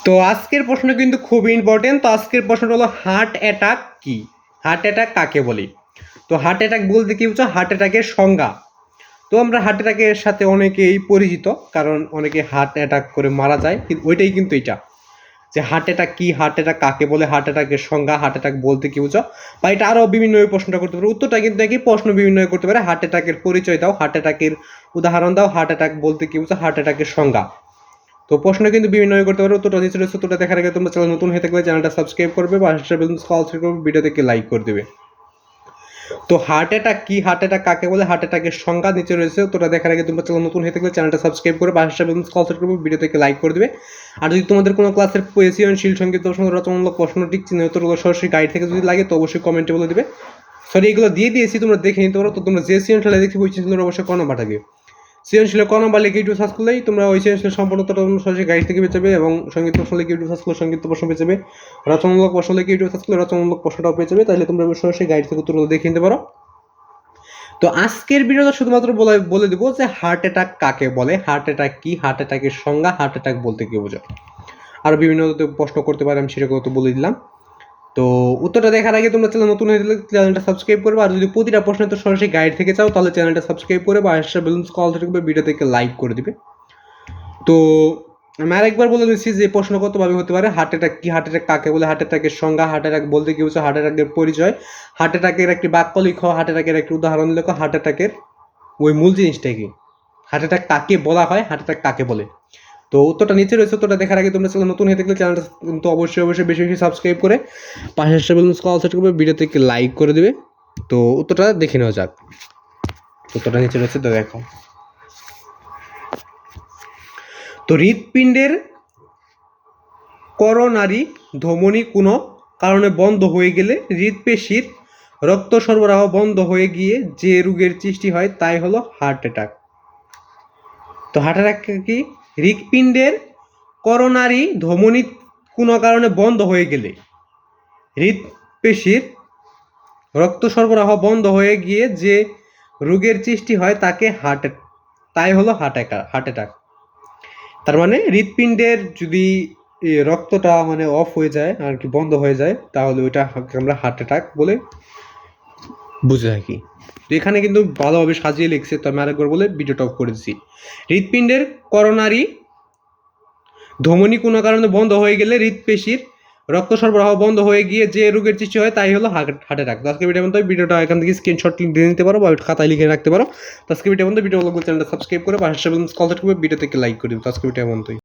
তো আজকের প্রশ্ন কিন্তু খুব ইম্পর্টেন্ট তো আজকের প্রশ্নটা হলো হার্ট অ্যাটাক কি হার্ট অ্যাটাক কাকে বলি তো হার্ট অ্যাটাক বলতে কি বুঝছ হার্ট অ্যাটাকের সংজ্ঞা তো আমরা হার্ট অ্যাটাকের সাথে অনেকেই পরিচিত কারণ অনেকে হার্ট অ্যাটাক করে মারা যায় কিন্তু ওইটাই কিন্তু এটা যে হার্ট অ্যাটাক কি হার্ট অ্যাটাক কাকে বলে হার্ট অ্যাটাকের সংজ্ঞা হার্ট অ্যাটাক বলতে কি বুঝো বা এটা আরও বিভিন্ন প্রশ্নটা করতে পারে উত্তরটা কিন্তু একই প্রশ্ন বিভিন্ন করতে পারে হার্ট অ্যাটাকের পরিচয় দাও হার্ট অ্যাটাকের উদাহরণ দাও হার্ট অ্যাটাক বলতে কি বুঝো হার্ট অ্যাটাকের সংজ্ঞা তো প্রশ্ন কিন্তু বিভিন্ন করতে পারো, উত্তরটা রয়েছে উত্তরটা দেখার আগে তোমরা চ্যানেল নতুন হয়ে থাকলে চ্যানেলটা সাবস্ক্রাইব করবে বা করবে ভিডিও থেকে লাইক করে দেবে। তো হার্ট অ্যাটাক কি? হার্ট অ্যাটাক কাকে বলে? হার্ট অ্যাটাকের সংজ্ঞা নিচে রয়েছে তোটা দেখার আগে তোমরা চ্যানেল নতুন হয়ে থাকলে চ্যানেলটা সাবস্ক্রাইব করে বা কল করবে ভিডিও থেকে লাইক করে দেবে। আর যদি তোমাদের কোনো ক্লাসের সৃজনশীল সংগীত দর্শন রচনামূলক প্রশ্নটি চিহ্ন, উত্তরগুলো সরাসরি গাইড থেকে যদি লাগে তো অবশ্যই কমেন্টে বলে দেবে। সরি এগুলো দিয়ে দিয়েছি, তোমরা দেখে নিতে পারো। তো তোমরা যে সৃজনশীল দেখছি, ওই সৃজনশীলের অবশ্যই কোনো পাঠাবে সৃজনশীল ক নম্বর লিখে ইউটিউব সার্চ করলেই তোমরা ওই সৃজনশীল সম্পূর্ণ সরাসরি গাইড থেকে পেয়ে যাবে এবং সংগীত প্রশ্ন লিখে ইউটিউব সার্চ করলে সংগীত প্রশ্ন পেয়ে যাবে। রচনামূলক প্রশ্ন লিখে ইউটিউব সার্চ করলে রচনামূলক প্রশ্নটাও পেয়ে যাবে। তাহলে তোমরা সরাসরি গাইড থেকে উত্তরগুলো দেখে নিতে পারো। তো আজকের ভিডিওটা শুধুমাত্র বলে বলে দেবো যে হার্ট অ্যাটাক কাকে বলে? হার্ট অ্যাটাক কি? হার্ট অ্যাটাকের সংজ্ঞা? হার্ট অ্যাটাক বলতে কি বোঝো আর বিভিন্ন প্রশ্ন করতে পারে, আমি সেটাকে তো বলে দিলাম। তো উত্তরটা দেখার আগে তোমরা চ্যানেল নতুন হয়ে চ্যানেলটা সাবস্ক্রাইব করবে আর যদি প্রতিটা প্রশ্নের তো সরাসরি গাইড থেকে চাও তাহলে চ্যানেলটা সাবস্ক্রাইব করে বা আশা বেলুন্স কল থেকে ভিডিও থেকে লাইক করে দিবে তো আমি আরেকবার বলে দিচ্ছি যে প্রশ্ন কতভাবে হতে পারে হার্ট অ্যাটাক কি হার্ট অ্যাটাক কাকে বলে হার্ট অ্যাটাকের সংজ্ঞা হার্ট অ্যাটাক বলতে কি হচ্ছে হার্ট অ্যাটাকের পরিচয় হার্ট অ্যাটাকের একটি বাক্য লিখো হার্ট অ্যাটাকের একটি উদাহরণ লেখো হার্ট অ্যাটাকের ওই মূল জিনিসটা কি হার্ট অ্যাটাক কাকে বলা হয় হার্ট অ্যাটাক কাকে বলে তো উত্তরটা নিচে রয়েছে, উত্তরটা দেখার আগে তোমরা নতুন হয়ে থাকলে চ্যানেলটা কিন্তু অবশ্যই অবশ্যই বেশি বেশি সাবস্ক্রাইব করে পাশে কল সেট করবে ভিডিও থেকে লাইক করে দেবে। তো উত্তরটা দেখে নেওয়া যাক। উত্তরটা নিচে রয়েছে, তো দেখো। তো হৃৎপিণ্ডের করোনারি ধমনী কোনো কারণে বন্ধ হয়ে গেলে হৃৎপেশির রক্ত সরবরাহ বন্ধ হয়ে গিয়ে যে রোগের সৃষ্টি হয়, তাই হলো হার্ট অ্যাটাক তো হার্ট অ্যাটাক কি? হৃৎপিণ্ডের করোনারি ধমনী কোনো কারণে বন্ধ হয়ে গেলে হৃৎপেশির রক্ত সরবরাহ বন্ধ হয়ে গিয়ে যে রোগের সৃষ্টি হয় তাকে হার্ট তাই হলো হার্ট অ্যাটাক হার্ট অ্যাটাক। তার মানে হৃৎপিণ্ডের যদি রক্তটা মানে অফ হয়ে যায় আর কি বন্ধ হয়ে যায়, তাহলে ওইটা আমরা হার্ট অ্যাটাক বলে বুঝে থাকি। তো এখানে কিন্তু ভালোভাবে সাজিয়ে লিখছে, তো আমি আরেকবার বলে ভিডিওটা অফ করে দিচ্ছি। হৃৎপিণ্ডের করোনারি ধমনী কোনো কারণে বন্ধ হয়ে গেলে হৃৎপেশির রক্ত সরবরাহ বন্ধ হয়ে গিয়ে যে রোগের সৃষ্টি হয় তাই হলো হার্ট অ্যাটাক তো আজকে ভিডিও মতো ভিডিওটা এখান থেকে স্ক্রিনশট দিয়ে নিতে পারো বা খাতায় লিখে রাখতে পারো। তো আজকে ভিডিও মতো ভিডিও চ্যানেলটা সাবস্ক্রাইব করে পাশে কল লাইক করে তো আজকে ভিডিও মতোই